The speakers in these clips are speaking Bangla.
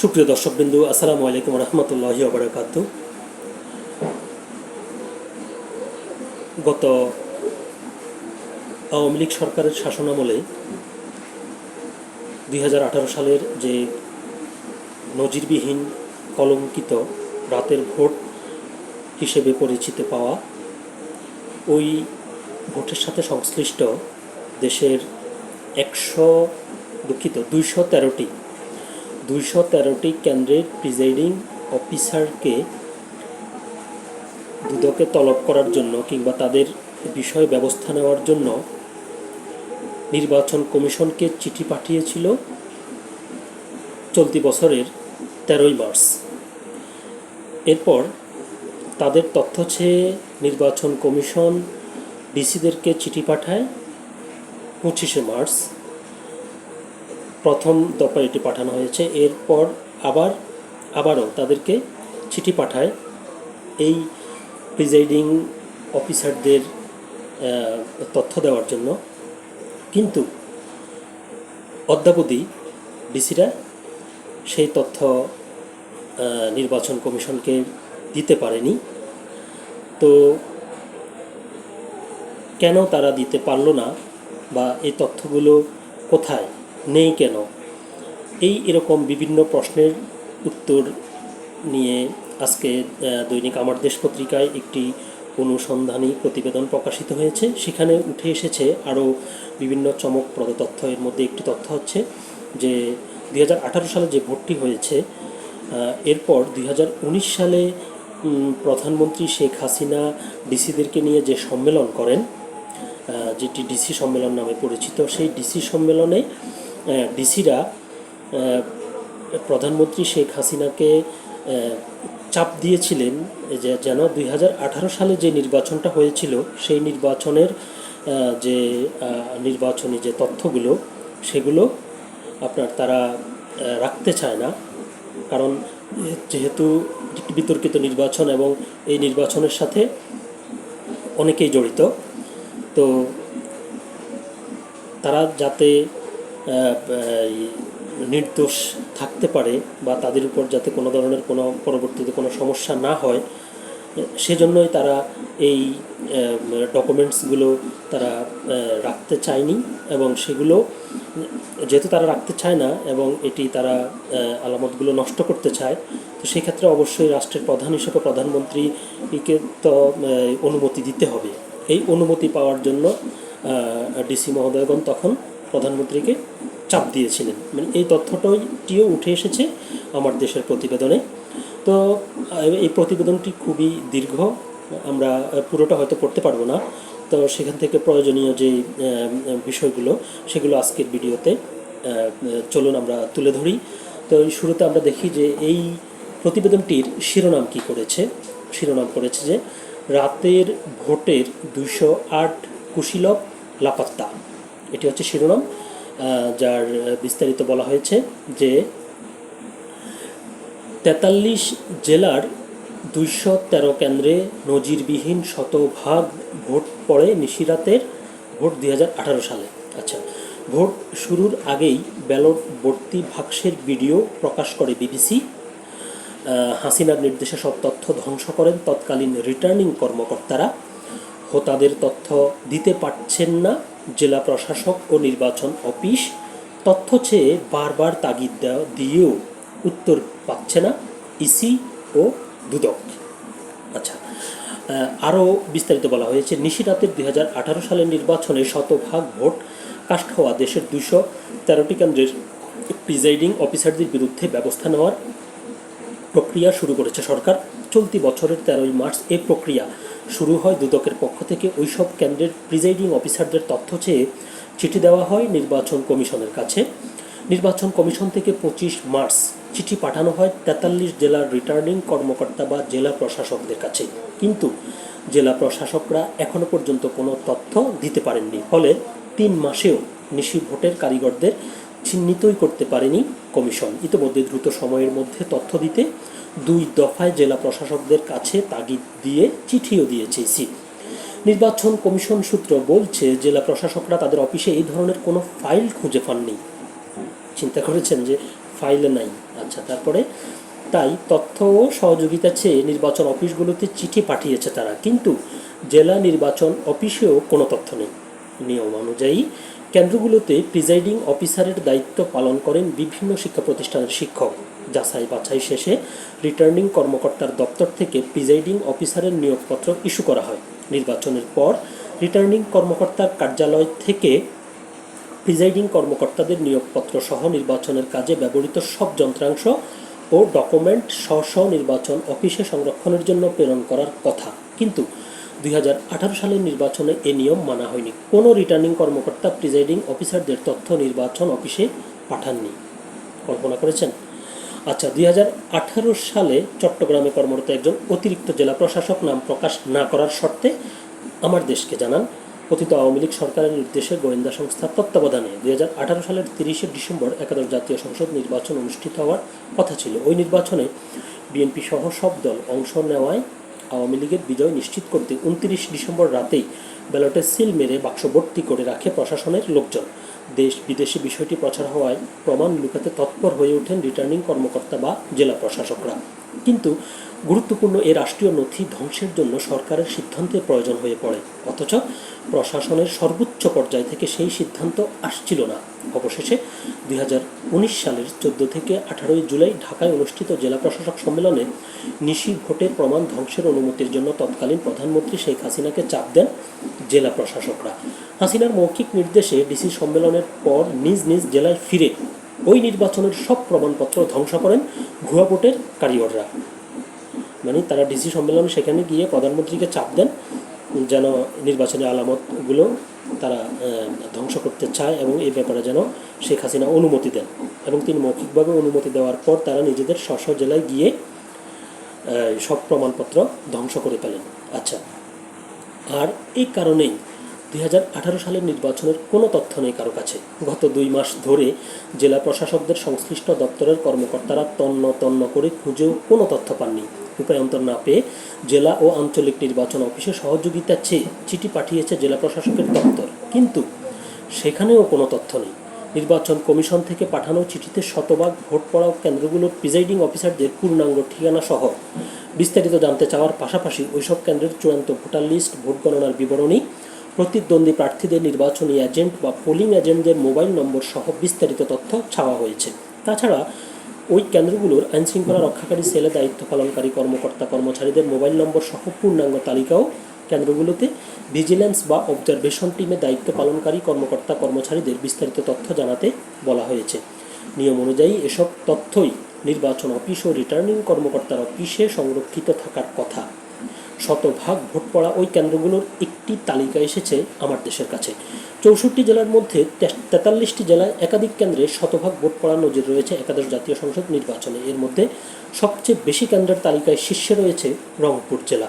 সুপ্রিয় দর্শকবৃন্দু, আসসালামু আলাইকুম রহমতুল্লাহি ওবরাকাতু গত আওয়ামী লীগ সরকারের শাসনামলে দুই হাজার আঠারো সালের যে নজিরবিহীন কলঙ্কিত রাতের ভোট হিসেবে পরিচিত পাওয়া, ওই ভোটের সাথে সংশ্লিষ্ট দেশের একশো দুঃখিত দুইশো তেরোটি দুইশো তেরোটি কেন্দ্রের প্রিজাইডিং অফিসারকে দুদকে তলব করার জন্য কিংবা তাদের বিষয়ে ব্যবস্থা নেওয়ার জন্য নির্বাচন কমিশনকে চিঠি পাঠিয়েছিল চলতি বছরের তেরোই মার্চ। এরপর তাদের তথ্য চেয়ে নির্বাচন কমিশন ডিসিদেরকে চিঠি পাঠায় পঁচিশে মার্চ। প্রথম দফায় এটি পাঠানো হয়েছে। এরপর আবার, আবারও তাদেরকে চিঠি পাঠায়। এই প্রিজাইডিং অফিসারদের তথ্য দেওয়ার জন্য। কিন্তু অদ্যাবধি ডিসিরা সেই তথ্য নির্বাচন কমিশনকে দিতে পারেনি। তো কেন তারা দিতে পারল না বা এই তথ্যগুলো কোথায়? নেই কেন? এই এরকম বিভিন্ন প্রশ্নের উত্তর নিয়ে আজকে দৈনিক আমার দেশ পত্রিকায় একটি অনুসন্ধানী প্রতিবেদন প্রকাশিত হয়েছে। সেখানে উঠে এসেছে আরও বিভিন্ন চমকপ্রদ তথ্য। এর মধ্যে একটি তথ্য হচ্ছে যে দু হাজার আঠারো সালে যে ভোটটি হয়েছে এরপর দুই হাজার উনিশ সালে প্রধানমন্ত্রী শেখ হাসিনা ডিসিদেরকে নিয়ে যে সম্মেলন করেন যেটি ডিসি সম্মেলন নামে পরিচিত, সেই ডিসি সম্মেলনে ডিসিরা প্রধানমন্ত্রী শেখ হাসিনাকে চাপ দিয়েছিলেন যে যেন দুই হাজার আঠারো সালে যে নির্বাচনটা হয়েছিল, সেই নির্বাচনের যে নির্বাচনী যে তথ্যগুলো, সেগুলো আপনার তারা রাখতে চায় না। কারণ যেহেতু বিতর্কিত নির্বাচন এবং এই নির্বাচনের সাথে অনেকেই জড়িত, তো তারা যাতে নির্দোষ থাকতে পারে বা তাদের উপর যাতে কোনো ধরনের কোনো পরবর্তীতে কোনো সমস্যা না হয়, সেজন্যই তারা এই ডকুমেন্টসগুলো তারা রাখতে চায়নি এবং সেগুলো যেহেতু তারা রাখতে চায় না এবং এটি তারা আলামতগুলো নষ্ট করতে চায়, তো সেক্ষেত্রে অবশ্যই রাষ্ট্রের প্রধান হিসেবে প্রধানমন্ত্রীকে তো অনুমতি দিতে হবে। এই অনুমতি পাওয়ার জন্য ডিসি মহোদয়গণ তখন প্রধানমন্ত্রীকে চাপ দিয়েছিলেন। মানে এই তথ্যটিও উঠে এসেছে আমার দেশের প্রতিবেদনে। তো এই প্রতিবেদনটি খুবই দীর্ঘ। আমরা পুরোটা হয়তো পড়তে পারব না। তো সেখান থেকে প্রয়োজনীয় যে বিষয়গুলো, সেগুলো আজকের ভিডিওতে চলুন আমরা তুলে ধরি। তো শুরুতে আমরা দেখি যে এই প্রতিবেদনটির শিরোনাম কি করেছে। শিরোনাম করেছে যে, রাতের ভোটের দুইশো আট কুশীলব লাপাত্তা। এটি হচ্ছে শিরোনাম। যার বিস্তারিত বলা হয়েছে যে তেতাল্লিশ জেলার দুইশো তেরো কেন্দ্রে নজিরবিহীন শতভাগ ভোট পড়ে নিশিরাতের ভোট দুই হাজার আঠারো সালে। আচ্ছা ভোট শুরুর আগেই ব্যালট ভর্তি বাক্সের ভিডিও প্রকাশ করে বিবিসি। হাসিনার নির্দেশে সব তথ্য ধ্বংস করেন তৎকালীন রিটার্নিং কর্মকর্তারা। হোতাদের তথ্য দিতে পারছেন না। জেলা প্রশাসক ও নির্বাচন অফিস তথ্য চেয়ে বারবার তাগিদ দিয়েও উত্তর পাচ্ছে না ইসি ও দুদক। আচ্ছা আরও বিস্তারিত বলা হয়েছে নিশিরাতের দুই হাজার আঠারো সালের নির্বাচনে শতভাগ ভোট কাস্ট হওয়া দেশের দুশো তেরোটি কেন্দ্রের প্রিজাইডিং অফিসারদের বিরুদ্ধে ব্যবস্থা নেওয়ার প্রক্রিয়া শুরু করেছে সরকার। চলতি বছরের তেরোই মার্চ এই প্রক্রিয়া শুরু হয় দুদকের পক্ষ থেকে। ওইসব কেন্দ্রের প্রিজাইডিং অফিসারদের তথ্য চেয়ে চিঠি দেওয়া হয় নির্বাচন কমিশনের কাছে। নির্বাচন কমিশন থেকে পঁচিশ মার্চ চিঠি পাঠানো হয় তেতাল্লিশ জেলার রিটার্নিং কর্মকর্তা বা জেলা প্রশাসকদের কাছে। কিন্তু জেলা প্রশাসকরা এখনও পর্যন্ত কোনো তথ্য দিতে পারেননি। ফলে তিন মাসেও নিশি ভোটের কারিগরদের চিহ্নিতই করতে পারেনি কমিশন। ইতিমধ্যে দ্রুত সময়ের মধ্যে তথ্য দিতে দুই দফায় জেলা প্রশাসকদের কাছে তাগিদ দিয়ে চিঠিও দিয়েছে ইসি। নির্বাচন কমিশন সূত্র বলছে, জেলা প্রশাসকরা তাদের অফিসে এই ধরনের কোনো ফাইল খুঁজে পাননি। চিন্তা করেছেন যে ফাইলে নাই। আচ্ছা তারপরে? তাই তথ্য ও সহযোগিতা চেয়ে নির্বাচন অফিসগুলোতে চিঠি পাঠিয়েছে তারা। কিন্তু জেলা নির্বাচন অফিসেও কোনো তথ্য নেই। নিয়ম অনুযায়ী কেন্দ্রগুলোতে প্রিজাইডিং অফিসারের দায়িত্ব পালন করেন বিভিন্ন শিক্ষা প্রতিষ্ঠানের শিক্ষক। যাচাই বাছাই শেষে রিটার্নিং কর্মকর্তার দপ্তর থেকে প্রিজাইডিং অফিসারের নিয়োগপত্র ইস্যু করা হয়। নির্বাচনের পর রিটার্নিং কর্মকর্তার কার্যালয় থেকে প্রিজাইডিং কর্মকর্তাদের নিয়োগপত্র সহ নির্বাচনের কাজে ব্যবহৃত সব যন্ত্রাংশ ও ডকুমেন্ট স্ব নির্বাচন অফিসে সংরক্ষণের জন্য প্রেরণ করার কথা। কিন্তু দু হাজার আঠারো সালের নির্বাচনে এ নিয়ম মানা হয়নি। কোনো রিটার্নিং কর্মকর্তা প্রিজাইডিং অফিসারদের তথ্য নির্বাচন অফিসে পাঠাননি। কল্পনা করেছেন? আচ্ছা দু হাজার আঠারো সালে চট্টগ্রামে কর্মরত একজন অতিরিক্ত জেলা প্রশাসক নাম প্রকাশ না করার শর্তে আমার দেশকে জানান, কথিত আওয়ামী লীগ সরকারের নির্দেশে গোয়েন্দা সংস্থার তত্ত্বাবধানে দুই হাজার আঠারো সালের তিরিশে ডিসেম্বর একাদশ জাতীয় সংসদ নির্বাচন অনুষ্ঠিত হওয়ার কথা ছিল। ওই নির্বাচনে বিএনপি সহ সব দল অংশ নেওয়ায় আওয়ামী লীগের বিজয় নিশ্চিত করতে উনত্রিশ ডিসেম্বর রাতেই ব্যালটে সিল মেরে বাক্স ভর্তি করে রাখে প্রশাসনের লোকজন। দেশ বিদেশে বিষয়টি প্রচার হওয়ায় প্রমাণ লুকাতে তৎপর হয়ে ওঠেন রিটার্নিং কর্মকর্তা বা জেলা প্রশাসকরা। কিন্তু গুরুত্বপূর্ণ এ রাষ্ট্রীয় নথি ধ্বংসের জন্য সরকারের সিদ্ধান্তের প্রয়োজন হয়ে পড়ে। অথচ প্রশাসনের সর্বোচ্চ পর্যায় থেকে সেই সিদ্ধান্ত আসছিল না। অবশেষে দুই সালের চোদ্দ থেকে আঠারোই জুলাই ঢাকায় অনুষ্ঠিত জেলা প্রশাসক সম্মেলনে নিশি ভোটের প্রমাণ ধ্বংসের অনুমতির জন্য তৎকালীন প্রধানমন্ত্রী শেখ হাসিনাকে চাপ দেন জেলা প্রশাসকরা। হাসিনার মৌখিক নির্দেশে ডিসি সম্মেলনের পর নিজ নিজ জেলায় ফিরে ওই নির্বাচনের সব প্রমাণপত্র ধ্বংস করেন ভুয়া ভোটের কারিগররা। মানে তারা ডিসি সম্মেলনে সেখানে গিয়ে প্রধানমন্ত্রীকে চাপ দেন যেন নির্বাচনী আলামতগুলো তারা ধ্বংস করতে চায় এবং এই ব্যাপারে যেন শেখ হাসিনা অনুমতি দেন এবং তিনি মৌখিকভাবে অনুমতি দেওয়ার পর তারা নিজেদের স্ব জেলায় গিয়ে সব প্রমাণপত্র ধ্বংস করে ফেলেন। আচ্ছা আর এই কারণেই দুই হাজার আঠারো সালের নির্বাচনের কোনো তথ্য নেই কারও কাছে। গত দুই মাস ধরে জেলা প্রশাসকদের সংশ্লিষ্ট দপ্তরের কর্মকর্তারা তন্ন তন্ন করে খুঁজেও কোনো তথ্য পাননি। উপায়ন্তর না পেয়ে জেলা ও আঞ্চলিক নির্বাচন অফিসে সহযোগিতা চেয়ে চিঠি পাঠিয়েছে জেলা প্রশাসকের দপ্তর। কিন্তু সেখানেও কোনো তথ্য নেই। নির্বাচন কমিশন থেকে পাঠানো চিঠিতে শতভাগ ভোট পড়াও কেন্দ্রগুলোর প্রিজাইডিং অফিসারদের পূর্ণাঙ্গ ঠিকানা সহ। বিস্তারিত জানতে চাওয়ার পাশাপাশি ওইসব কেন্দ্রের চূড়ান্ত ভোটার লিস্ট, ভোট গণনার বিবরণী, প্রতিদ্বন্দ্বী প্রার্থীদের নির্বাচনী এজেন্ট বা পোলিং এজেন্টদের মোবাইল নম্বর সহ বিস্তারিত তথ্য চাওয়া হয়েছে। তাছাড়া ওই কেন্দ্রগুলোর আইনশৃঙ্খলা রক্ষাকারী সেলে দায়িত্ব পালনকারী কর্মকর্তা কর্মচারীদের মোবাইল নম্বর সহ পূর্ণাঙ্গ তালিকাও কেন্দ্রগুলোতে ভিজিল্যান্স বা অবজারভেশন টিমে দায়িত্ব পালনকারী কর্মকর্তা কর্মচারীদের বিস্তারিত তথ্য জানাতে বলা হয়েছে। নিয়ম অনুযায়ী এসব তথ্যই নির্বাচন অফিস ও রিটার্নিং কর্মকর্তার অফিসে সংরক্ষিত থাকার কথা। শতভাগ ভোট পড়া ওই কেন্দ্রগুলোর একটি তালিকা এসেছে আমার দেশের কাছে। চৌষট্টি জেলার মধ্যে তেতাল্লিশটি জেলায় একাধিক কেন্দ্রে শতভাগ ভোট পড়ার নজির রয়েছে একাদশ জাতীয় সংসদ নির্বাচনে। এর মধ্যে সবচেয়ে বেশি কেন্দ্রের তালিকায় শীর্ষে রয়েছে রংপুর জেলা।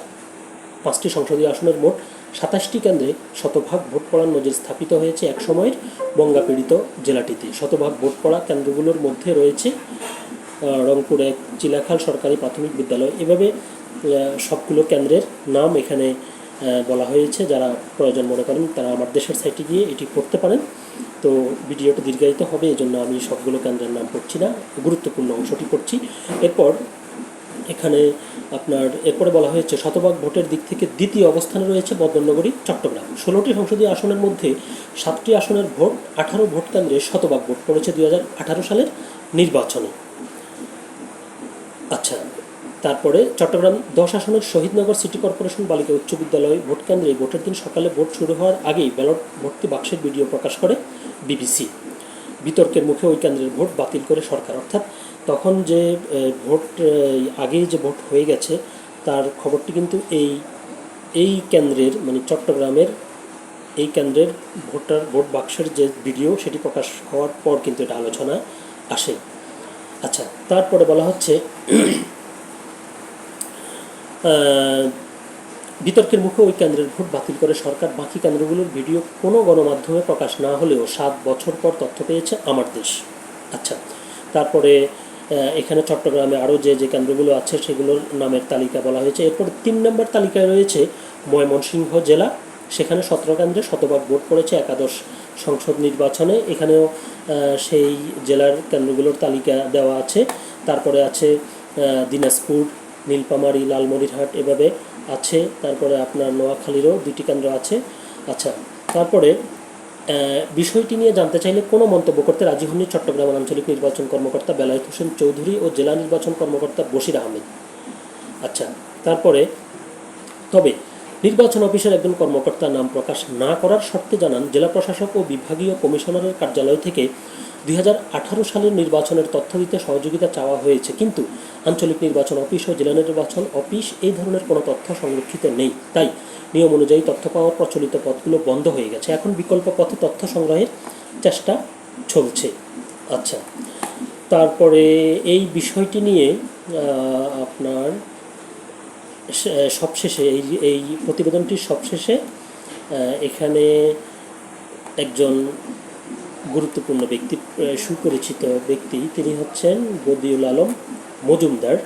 পাঁচটি সংসদীয় আসনের মোট সাতাশটি কেন্দ্রে শতভাগ ভোট পড়ার নজির স্থাপিত হয়েছে এক সময়ের বঙ্গাপীড়িত জেলাটিতে। শতভাগ ভোট পড়া কেন্দ্রগুলোর মধ্যে রয়েছে রংপুর এক, চিলাখাল সরকারি প্রাথমিক বিদ্যালয়। এভাবে সবগুলো কেন্দ্রের নাম এখানে বলা হয়েছে। যারা প্রয়োজন মনে করেন, তারা আমার দেশের সাইটে গিয়ে এটি পড়তে পারেন। তো ভিডিওটা দীর্ঘায়িত হবে এই জন্য আমি সবগুলো কেন্দ্রের নাম পড়ছি না, গুরুত্বপূর্ণ অংশটি পড়ছি এরপর এখানে আপনার, এরপরে বলা হয়েছে, শতভাগ ভোটের দিক থেকে দ্বিতীয় অবস্থানে রয়েছে বদরনগরী চট্টগ্রাম। ষোলোটি সংসদীয় আসনের মধ্যে সাতটি আসনের ভোট, আঠারো ভোট কেন্দ্রে শতভাগ ভোট পড়েছে দু হাজার আঠারো সালের নির্বাচনে। আচ্ছা তারপরে চট্টগ্রাম দশ আসনের শহীদনগর সিটি কর্পোরেশন বালিকা উচ্চ বিদ্যালয় ভোট কেন্দ্রে ভোটের দিন সকালে ভোট শুরু হওয়ার আগেই ব্যালট ভর্তি বাক্সের ভিডিও প্রকাশ করে বিবিসি। বিতর্কের মুখে ওই কেন্দ্রের ভোট বাতিল করে সরকার। অর্থাৎ তখন যে ভোট আগেই যে ভোট হয়ে গেছে, তার খবরটি কিন্তু এই এই কেন্দ্রের মানে চট্টগ্রামের, এই কেন্দ্রের ভোটার, ভোট বাক্সের যে ভিডিও সেটি প্রকাশ হওয়ার পর কিন্তু এটা আলোচনা আসে। আচ্ছা তারপরে বলা হচ্ছে বিতর্কের মুখে ওই কেন্দ্রের ভোট বাতিল করে সরকার। বাকি কেন্দ্রগুলোর ভিডিও কোনো গণমাধ্যমে প্রকাশ না হলেও সাত বছর পর তথ্য পেয়েছে আমার দেশ। আচ্ছা তারপরে এখানে চট্টগ্রামে আরও যে যে কেন্দ্রগুলো আছে সেগুলোর নামের তালিকা বলা হয়েছে। এরপর তিন নম্বর তালিকায় রয়েছে ময়মনসিংহ জেলা। সেখানে সতেরো কেন্দ্রে শতভাগ ভোট পড়েছে একাদশ সংসদ নির্বাচনে। এখানেও সেই জেলার কেন্দ্রগুলোর তালিকা দেওয়া আছে। তারপরে আছে দিনাজপুর নীলপামারী লালমনিরহাট এভাবে আছে। তারপরে আপনার নোয়াখালীরও দুটি কেন্দ্র আছে। আচ্ছা তারপরে বিষয়টি নিয়ে জানতে চাইলে কোনো মন্তব্য করতে রাজি হননি চট্টগ্রাম আঞ্চলিক নির্বাচন কর্মকর্তা বেলায়েত হোসেন চৌধুরী ও জেলা নির্বাচন কর্মকর্তা বশির আহমেদ। আচ্ছা তারপরে, তবে নির্বাচন অফিসের একজন কর্মকর্তা নাম প্রকাশ না করার শর্তে জানান জেলা প্রশাসক ও বিভাগীয় কমিশনারের কার্যালয় থেকে দুই হাজার আঠারো সালের নির্বাচনের তথ্য দিতে সহযোগিতা চাওয়া হয়েছে। কিন্তু আঞ্চলিক নির্বাচন অফিস ও জেলা নির্বাচন অফিস এই ধরনের কোনো তথ্য সংরক্ষিত নেই। তাই নিয়ম অনুযায়ী তথ্য পাওয়ার প্রচলিত পথগুলো বন্ধ হয়ে গেছে। এখন বিকল্প পথে তথ্য সংগ্রহের চেষ্টা চলছে। আচ্ছা তারপরে এই বিষয়টি নিয়ে আপনার সবশেষে, এই এই প্রতিবেদনটির সবশেষে এখানে একজন গুরুত্বপূর্ণ ব্যক্তি সুপরিচিত ব্যক্তি, তিনি হচ্ছেন বদিউল আলম মজুমদার।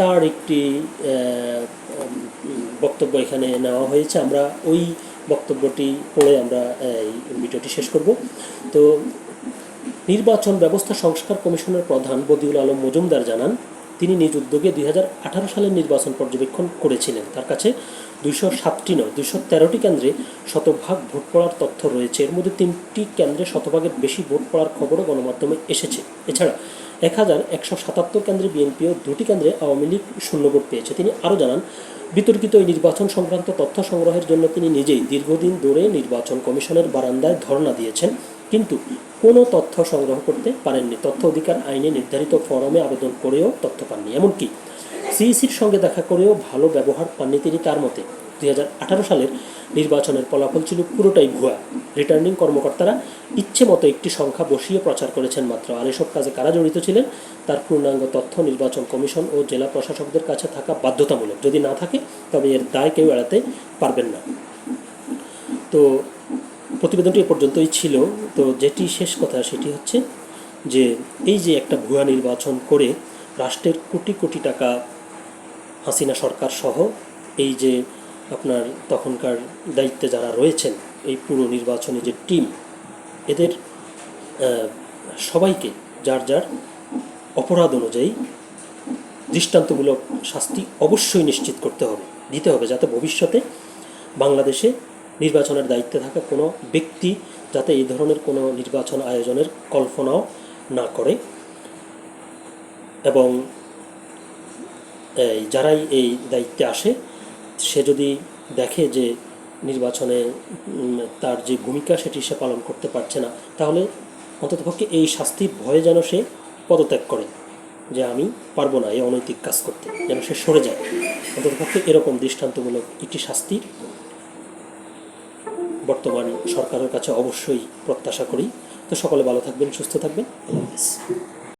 তার একটি বক্তব্য এখানে নেওয়া হয়েছে। আমরা ওই বক্তব্যটি পড়ে আমরা, এই ভিডিওটি শেষ করব। তো, নির্বাচন ব্যবস্থা সংস্কার কমিশনের প্রধান বদিউল আলম মজুমদার জানান তিনি নিজ উদ্যোগে দুই হাজার আঠারো সালের নির্বাচন পর্যবেক্ষণ করেছিলেন। তার কাছে দুইশো সাতটি নয়, দুইশো তেরোটি কেন্দ্রে শতভাগ ভোট পড়ার তথ্য রয়েছে। এর মধ্যে তিনটি কেন্দ্রে শতভাগের বেশি ভোট পড়ার খবরও গণমাধ্যমে এসেছে। এছাড়া এক হাজার একশো সাতাত্তর কেন্দ্রে বিএনপিও দুটি কেন্দ্রে আওয়ামী লীগ শূন্য ভোট পেয়েছে। তিনি আরও জানান, বিতর্কিত এই নির্বাচন সংক্রান্ত তথ্য সংগ্রহের জন্য তিনি নিজেই দীর্ঘদিন ধরে নির্বাচন কমিশনের বারান্দায় ধর্ণা দিয়েছেন, কিন্তু কোনো তথ্য সংগ্রহ করতে পারেননি। তথ্য অধিকার আইনে নির্ধারিত ফরমে আবেদন করেও তথ্য পাননি। এমনকি সিইসির সঙ্গে দেখা করেও ভালো ব্যবহার পাননি তিনি তার মতে। দুই হাজার আঠারো সালের নির্বাচনের ফলাফল ছিল পুরোটাই ভুয়া। রিটার্নিং কর্মকর্তারা ইচ্ছে মতো একটি সংখ্যা বসিয়ে প্রচার করেছেন মাত্র। আর এসব কাজে কারা জড়িত ছিলেন? তার পূর্ণাঙ্গ তথ্য নির্বাচন কমিশন ও জেলা প্রশাসকদের কাছে থাকা বাধ্যতামূলক। যদি না থাকে, তবে এর দায় কেউ এড়াতে পারবেন না। তো প্রতিবেদনটি এ পর্যন্তই ছিল। তো যেটি শেষ কথা সেটি হচ্ছে যে, এই যে একটা ভুয়া নির্বাচন করে রাষ্ট্রের কোটি কোটি টাকা হাসিনা সরকার সহ এই যে আপনার তখনকার দায়িত্বে যারা রয়েছেন, এই পুরো নির্বাচনে যে টিম, এদের সবাইকে যার যার অপরাধ অনুযায়ী দৃষ্টান্তমূলক শাস্তি অবশ্যই নিশ্চিত করতে হবে, দিতে হবে যাতে ভবিষ্যতে বাংলাদেশে নির্বাচনের দায়িত্বে থাকা কোনো ব্যক্তি যাতে এই ধরনের কোনো নির্বাচন আয়োজনের কল্পনাও না করে এবং যারাই এই দায়িত্বে আসে সে যদি দেখে যে নির্বাচনে তার যে ভূমিকা সেটি সে পালন করতে পারছে না, তাহলে অন্ততপক্ষে এই শাস্তির ভয়ে যেন সে পদত্যাগ করে যে আমি পারব না এই অনৈতিক কাজ করতে, যেন সে সরে যায়। অন্ততপক্ষে এরকম দৃষ্টান্তমূলক একটি শাস্তি বর্তমান সরকারের কাছে অবশ্যই প্রত্যাশা করি। তো সকলে ভালো থাকবেন, সুস্থ থাকবেন।